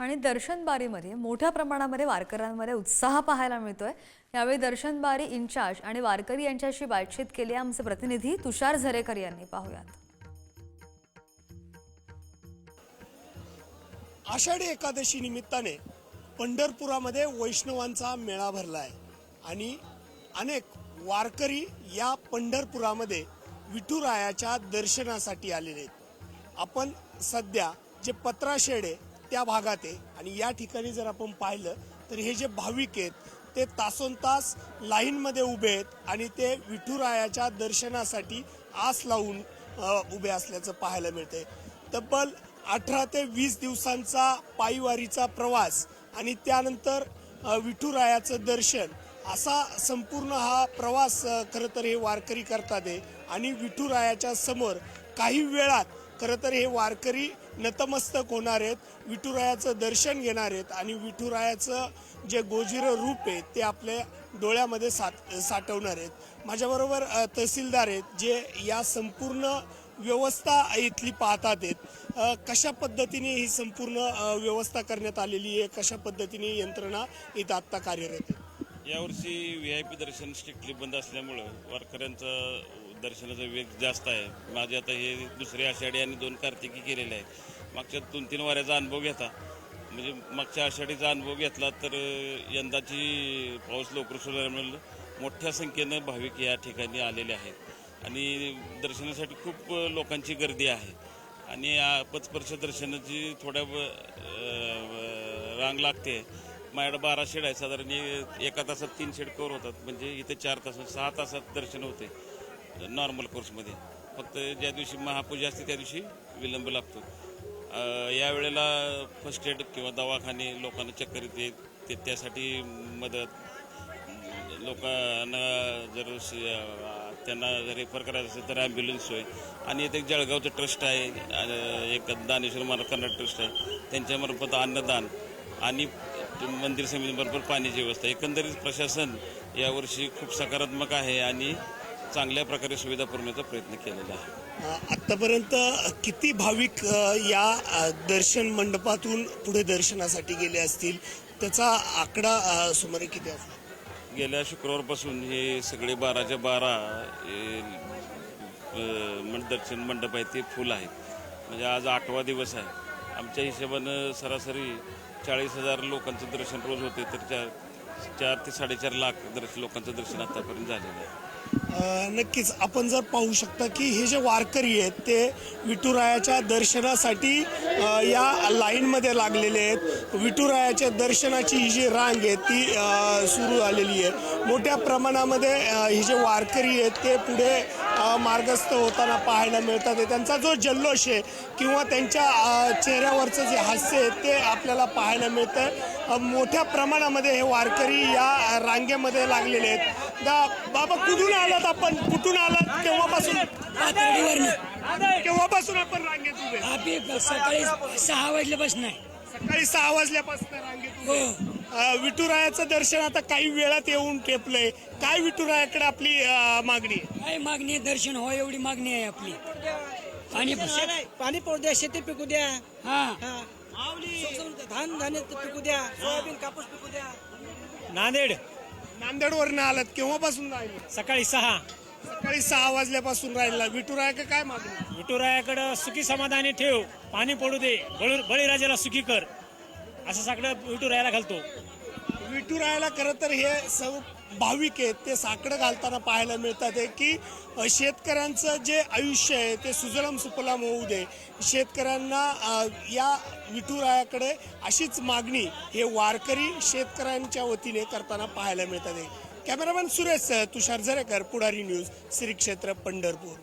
आणि दर्शनबारीमध्ये मोठ्या प्रमाणामध्ये वारकऱ्यांमध्ये उत्साह पाहायला मिळतोय. यावेळी दर्शनबारी इंचार्ज आणि वारकरी यांच्याशी बातचीत केली आहे आमचे प्रतिनिधी तुषार झरेकर यांनी. पाहूयात. आषाढी एकादशी निमित्ताने पंढरपुरामध्ये वैष्णवांचा मेळा भरला आहे आणि अनेक वारकरी या पंढरपुरामध्ये विठुरायाच्या दर्शनासाठी आलेले आहेत. आपण सध्या जे पत्राशेड आहे त्या भागात आहे. आणि या ठिकाणी जर आपण पाहिलं तर हे जे भाविक आहेत ते तासोन तास लाईनमध्ये उभे आहेत आणि ते विठुरायाच्या दर्शनासाठी आस लावून उभे असल्याचं पाहायला मिळते तब्बल अठरा ते वीस दिवसांचा पायीवारीचा प्रवास आणि त्यानंतर विठुरायाचं दर्शन असा संपूर्ण हा प्रवास खरं तर हे वारकरी करतात आहे आणि विठुरायाच्या समोर काही वेळात खरं तर हे वारकरी नतमस्तक होणार आहेत विठुरायाचं दर्शन घेणार आहेत आणि विठुरायाचं जे गोजिरं रूप आहे ते आपल्या डोळ्यामध्ये साठ साठवणार आहेत. माझ्याबरोबर तहसीलदार आहेत जे या संपूर्ण व्यवस्था इथली पाहतात आहेत. कशा पद्धतीने ही संपूर्ण व्यवस्था करण्यात आलेली आहे कशा पद्धतीने यंत्रणा इथं आत्ता कार्यरत आहे? यावर्षी V I P Darshan strictly बंद असल्यामुळं वारकऱ्यांचं दर्शनाचा वेग जास्त आहे. माझे आता हे दुसरी आषाढी आणि दोन कार्तिकी केलेले आहेत मागच्या दोन तीन वाऱ्याचा अनुभव घेता. म्हणजे मागच्या आषाढीचा अनुभव घेतला तर यंदाची पाऊस लवकर सुरू मोठ्या संख्येनं भाविक या ठिकाणी आलेले आहेत. आणि दर्शनासाठी खूप लोकांची गर्दी आहे. आणि पचपर्श दर्शनाची थोड्या रांग लागते. माझ्याकडे बारा शेड आहे साधारण एका तासात तीन शेड कवर होतात. म्हणजे इथे चार तासात सहा तासात दर्शन होते. नॉर्मल कोर्समध्ये फक्त ज्या दिवशी महापूजा असते त्या दिवशी विलंब लागतो. यावेळेला या वेळेला फर्स्ट एड किंवा दवाखाने लोकांना चक्कर येते ते त्यासाठी मदत. लोकांना जर त्यांना रेफर करायचं असेल तर ॲम्ब्युलन्स सोय. आणि इथे एक जळगावचं ट्रस्ट आहे एक दानेश्वर महाराज कर्नाटक ट्रस्ट आहे. त्यांच्यामार्फत अन्नदान आणि मंदिर समितीबरोबर पाण्याची व्यवस्था. एकंदरीत प्रशासन यावर्षी खूप सकारात्मक आहे आणि चांगल्या प्रकारे सुविधा पुरवण्याचा प्रयत्न केलेला आहे. आत्तापर्यंत किती भाविक या दर्शन मंडपातून पुढे दर्शनासाठी गेले असतील? त्याचा आकडा सुमारे किती असतो गेल्या शुक्रवारपासून हे सगळे बाराच्या बारा दर्शन मंडप आहे ते फुल आहेत. म्हणजे आज आठवा दिवस आहे. आमच्या हिशोबानं सरासरी चाळीस हजार लोकांचं दर्शन रोज होते तर चार चार ते साडेचार लाख दर्शन लोकांचं दर्शन आतापर्यंत झालेलं आहे. नक्कीच. आपण जर पाहू शकता की हे जे वारकरी आहेत ते विठुरायाच्या दर्शनासाठी या लाईनमध्ये लागलेले आहेत. विठुरायाच्या दर्शनाची ही जी रांग आहे ती सुरू झालेली आहे. मोठ्या प्रमाणामध्ये हे जे वारकरी आहेत ते पुढे मार्गस्थ होताना पाहायला मिळतात. आहे. त्यांचा जो जल्लोष आहे किंवा त्यांच्या चेहऱ्यावरचं जे हास्य आहे ते आपल्याला पाहायला मिळतं मोठ्या प्रमाणामध्ये हे वारकरी या रांगेमध्ये लागलेले आहेत. बाबा कुठून आलात आपण? कुठून आलात? केव्हापासून? केव्हापासून आपण रांगेत उभे? आपली सकाळी सहा वाजल्यापासून आहे. सकाळी सहा वाजल्यापासून रांगेत उभे. हो. विठुरायाचं दर्शन आता काही वेळात येऊन ठेपलंय. काय विठुरायाकडे आपली मागणी आहे? काय मागणी आहे? दर्शन हो एवढी मागणी आहे आपली. आणि पाणी पडू द्या शेती पिकू द्या. हा. हा. धान धान्य पिकू द्या सोयाबीन कापूस पिकू द्या. नांदेड. नांदेडवरनं आलात केव्हापासून राहिले? सकाळी सहा. सकाळी सहा वाजल्यापासून राहिला. विठुरायाकडे काय मागणी? विठुरायाकडं सुखी समाधानी ठेव पाणी पडू दे बळी बळीराजाला सुखी कर. असं सगळं विठुरायाला घालतो. विठुरायाला खरं तर हे सर्व भाविक आहेत ते साकडं घालताना पाहायला मिळतात आहे की शेतकऱ्यांचं जे आयुष्य आहे ते सुजलाम सुफलाम होऊ दे. शेतकऱ्यांना या विठुरायाकडे अशीच मागणी हे वारकरी शेतकऱ्यांच्या वतीने करताना पाहायला मिळतात आहे कॅमेरामॅन सुरेश तुषार झरेकर पुढारी न्यूज श्री क्षेत्र पंढरपूर.